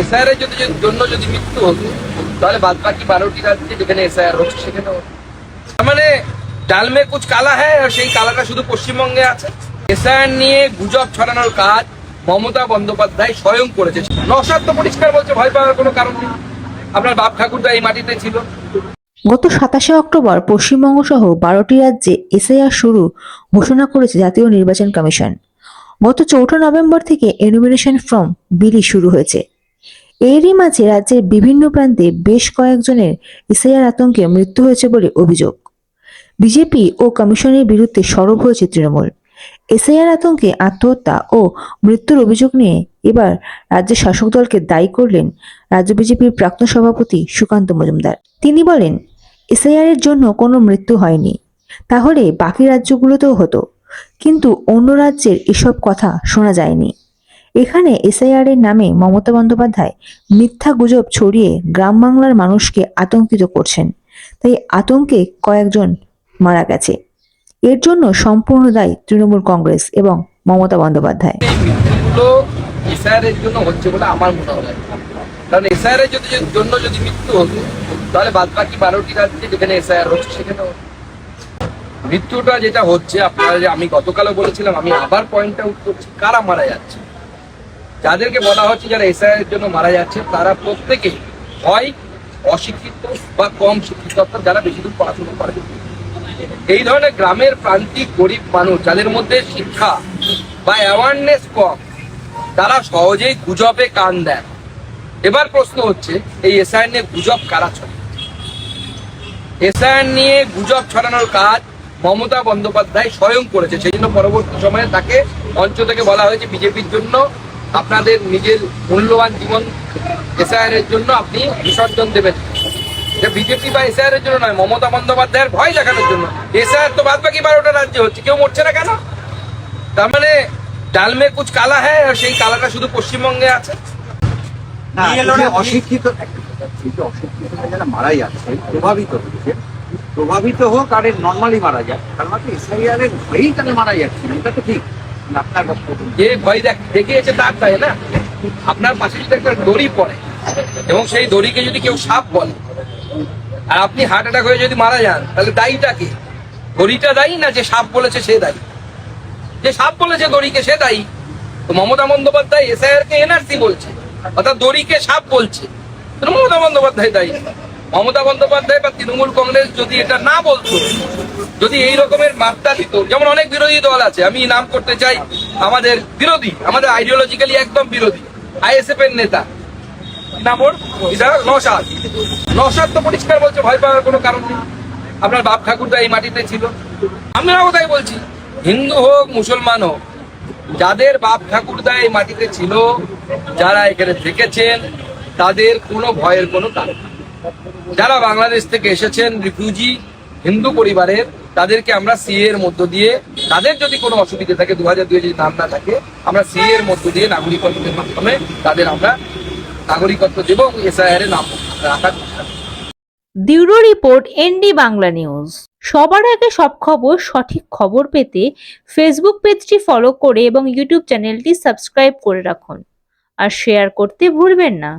SIR এর যদি জন্য যদি মৃত্যু হতো, তাহলে বাদ বাকি বারোটি রাজ্যে যেখানে এসআইআর হচ্ছে সেখানে মানে ডাল মে কুচ কালা হ্যাঁ আর সেই কালাটা শুধু পশ্চিমবঙ্গে আছে। এসআইআর নিয়ে গুজব ছড়ানোর কাজ মমতা বন্দ্যোপাধ্যায় স্বয়ং করেছে। নসাদ তো পরিষ্কার বলছে, ভয় পাওয়ার কোনো কারণ নেই। আপনার বাপ ঠাকুরদা এই মাটিতে ছিল। গত সাতাশে অক্টোবর পশ্চিমবঙ্গ সহ বারোটি রাজ্যে এসআইআর শুরু ঘোষণা করেছে জাতীয় নির্বাচন কমিশন। গত চৌঠা নভেম্বর থেকে এনুমিনেশন ফর্ম বিলি শুরু হয়েছে। এরই মাঝে রাজ্যের বিভিন্ন প্রান্তে বেশ কয়েকজনের এসআইআর আতঙ্কে মৃত্যু হয়েছে বলে অভিযোগ। বিজেপি ও কমিশনের বিরুদ্ধে সরব হয়েছে তৃণমূল। এসআইআর আতঙ্কে আত্মহত্যা ও মৃত্যুর অভিযোগ নিয়ে এবার রাজ্যের শাসক দলকে দায়ী করলেন রাজ্য বিজেপির প্রাক্তন সভাপতি সুকান্ত মজুমদার। তিনি বলেন, এসআইআর এর জন্য কোনো মৃত্যু হয়নি। তাহলে বাকি রাজ্যগুলোতেও হতো। কিন্তু অন্য রাজ্যের এসব কথা শোনা যায়নি। এখানে এসআইআর এর নামে মমতা বন্দ্যোপাধ্যায় মিথ্যা গুজব ছড়িয়ে গ্রাম বাংলার মানুষকে আতঙ্কিত করছেন। তাই আতঙ্কে কয়েকজন মারা গেছে। এর জন্য সম্পূর্ণ দায়ী তৃণমূল কংগ্রেস এবং মমতা বন্দ্যোপাধ্যায়। হচ্ছে বলে আমার মনে হয়। জন্য যদি মৃত্যু তাহলে বারোটি এসআইআর হচ্ছে মৃত্যুটা যেটা হচ্ছে, আপনারা যে আমি গতকালও বলেছিলাম, আমি আবার পয়েন্টটা আউট করছি, কারা মারা যাচ্ছে? যাদেরকে বলা হচ্ছে যারা এসআইআর এর জন্য মারা যাচ্ছে, তারা প্রত্যেকেই হয় অশিক্ষিত বা কম শিক্ষিত, অর্থাৎ যারা বেশি দূর পড়াশোনা করে। এই ধরনের গ্রামের প্রান্তিক গরিব মানুষ যাদের মধ্যে শিক্ষা বা অ্যাওয়ারনেস কম, তারা সহজেই গুজবে কান দেন এবার প্রশ্ন হচ্ছে, এই এসআইআর নিয়ে গুজব কারা ছড়ায়? এসআইআর নিয়ে গুজব ছড়ানোর কাজ মমতা বন্দ্যোপাধ্যায় স্বয়ং করেছে। সেই জন্য পরবর্তী সময়ে তাকে মঞ্চ থেকে বলা হয়েছে বিজেপির জন্য। আপনাদের নিজের মূল্যবান জীবন এসআইআর এর জন্য আপনি বিসর্জন দেবেন। এটা বিজেপি বা এসআইআর এর জন্য নয় মমতা বন্দ্যোপাধ্যায়ের ভয় দেখানোর জন্য। এসআইআর তো বাদ বাকি বারোটা রাজ্যে হচ্ছে কেউ মরছে না কেন? তার মানে ডাল মে কুচ কালা হ্যাঁ আর সেই কালাটা শুধু পশ্চিমবঙ্গে আছে? অশিক্ষিত যারা মারা যাচ্ছে প্রভাবিত হচ্ছে। প্রভাবিত হোক আর নর্মালি মারা যায় তার মানে এসআইআর এর ভয়েই তারা মারা যাচ্ছে এটা তো ঠিক। যে ভয় দেখ দেখিয়েছে তার তাই, না? আপনার পাশে যদি একটা দড়ি পড়ে, এবং সেই দড়িকে যদি কেউ সাপ বলে, আর আপনি হার্ট অ্যাটাক হয়ে যদি মারা যান, তাহলে দায়ীটা কি? দড়িটা দায়ী না যে সাপ বলেছে সে দায়ী? যে সাপ বলেছে দড়িকে, সে দায়ী। তো মমতা বন্দ্যোপাধ্যায়, এসআইআর কে এনআরসি বলছে, অর্থাৎ দড়িকে সাপ বলছে। মমতা বন্দ্যোপাধ্যায় দায়ী। মমতা বন্দ্যোপাধ্যায় বা তৃণমূল কংগ্রেস যদি এটা না বলতো, যদি এই রকমের মাত্রা দিত, যেমন অনেক বিরোধী দল আছে, আমি নাম করতে চাই আমাদের বিরোধী, আমাদের আইডিওলজিক্যালি একদম বিরোধী, আইএসএফ এর নেতা। তো পরিষ্কার বলছে, ভয় পাওয়ার কোনো কারণ নেই। আপনার বাপ এই মাটিতে ছিল। বলছি, হিন্দু হোক, মুসলমান হোক, যাদের বাপ ঠাকুরদা এই মাটিতে ছিল, যারা এখানে থেকেছেন, তাদের কোনো ভয়ের কোনো কারণ। যারা বাংলাদেশ থেকে এসেছেন রিফিউজি হিন্দু পরিবারের, তাদেরকে আমরা সিএ এর মধ্য দিয়ে, তাদের যদি কোনো অসুবিধা থাকে দু হাজার দুই যদি নাম না থাকে, আমরা সিএ এর মধ্য দিয়ে নাগরিকত্বের মাধ্যমে তাদের আমরা নাগরিকত্ব দেবো এবং এসআইআর এর নাম রাখার। Bureau report, ND Bangla news. সবার আগে সব খবর, সঠিক খবর পেতে ফেসবুক পেজটি ফলো করে এবং ইউটিউব চ্যানেলটি সাবস্ক্রাইব করে রাখুন। আর শেয়ার করতে ভুলবেন না।